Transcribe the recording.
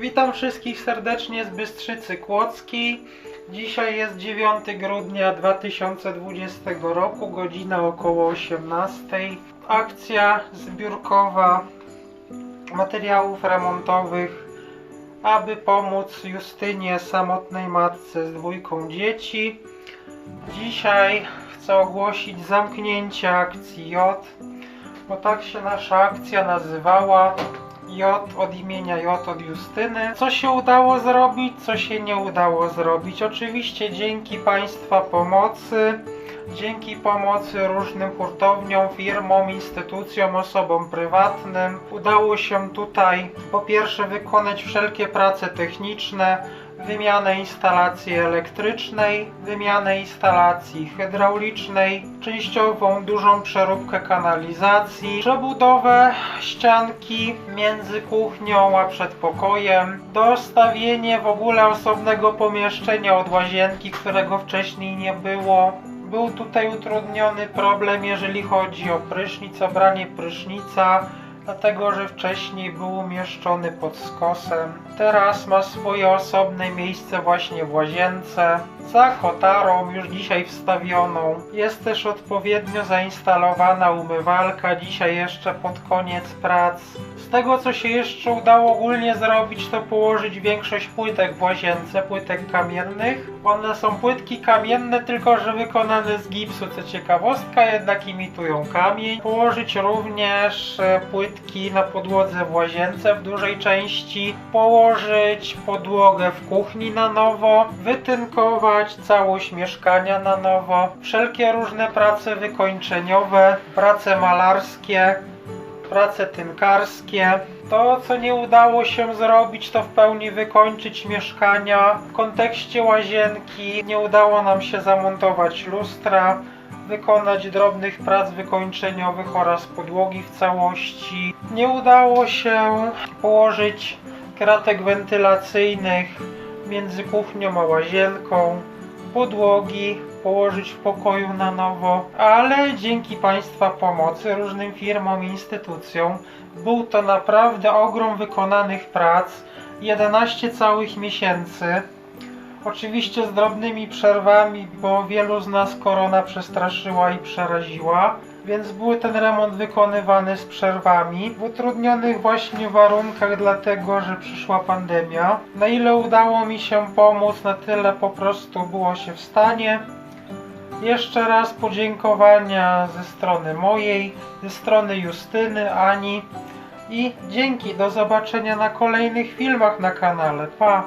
Witam wszystkich serdecznie z Bystrzycy Kłodzkiej. Dzisiaj jest 9 grudnia 2020 roku, godzina około 18. Akcja zbiórkowa materiałów remontowych, aby pomóc Justynie, samotnej matce z dwójką dzieci. Dzisiaj chcę ogłosić zamknięcie akcji J, bo tak się nasza akcja nazywała. J od imienia J od Justyny. Co się udało zrobić, co się nie udało zrobić? Oczywiście dzięki Państwa pomocy, dzięki pomocy różnym hurtowniom, firmom, instytucjom, osobom prywatnym udało się tutaj po pierwsze wykonać wszelkie prace techniczne, wymianę instalacji elektrycznej, wymianę instalacji hydraulicznej, częściową dużą przeróbkę kanalizacji, przebudowę ścianki między kuchnią a przedpokojem, dostawienie w ogóle osobnego pomieszczenia od łazienki, którego wcześniej nie było. Był tutaj utrudniony problem, jeżeli chodzi o prysznic, obranie prysznica, dlatego że wcześniej był umieszczony pod skosem. Teraz ma swoje osobne miejsce właśnie w łazience, za kotarą już dzisiaj wstawioną. Jest też odpowiednio zainstalowana umywalka, dzisiaj jeszcze pod koniec prac. Z tego co się jeszcze udało ogólnie zrobić, to położyć większość płytek w łazience, płytek kamiennych. One są płytki kamienne, tylko że wykonane z gipsu, co ciekawostka, jednak imitują kamień. Położyć również e, na podłodze w łazience w dużej części. Położyć podłogę w kuchni na nowo. Wytynkować całość mieszkania na nowo. Wszelkie różne prace wykończeniowe, prace malarskie, prace tynkarskie. To, co nie udało się zrobić, to w pełni wykończyć mieszkania. W kontekście łazienki nie udało nam się zamontować lustra, wykonać drobnych prac wykończeniowych oraz podłogi w całości. Nie udało się położyć kratek wentylacyjnych między kuchnią a łazienką podłogi położyć w pokoju na nowo, ale dzięki Państwa pomocy różnym firmom i instytucjom był to naprawdę ogrom wykonanych prac, 11 całych miesięcy. Oczywiście z drobnymi przerwami, bo wielu z nas korona przestraszyła i przeraziła, więc był ten remont wykonywany z przerwami, w utrudnionych właśnie warunkach, dlatego że przyszła pandemia. Na ile udało mi się pomóc, na tyle po prostu było się w stanie. Jeszcze raz podziękowania ze strony mojej, ze strony Justyny, Ani i dzięki, do zobaczenia na kolejnych filmach na kanale. Pa!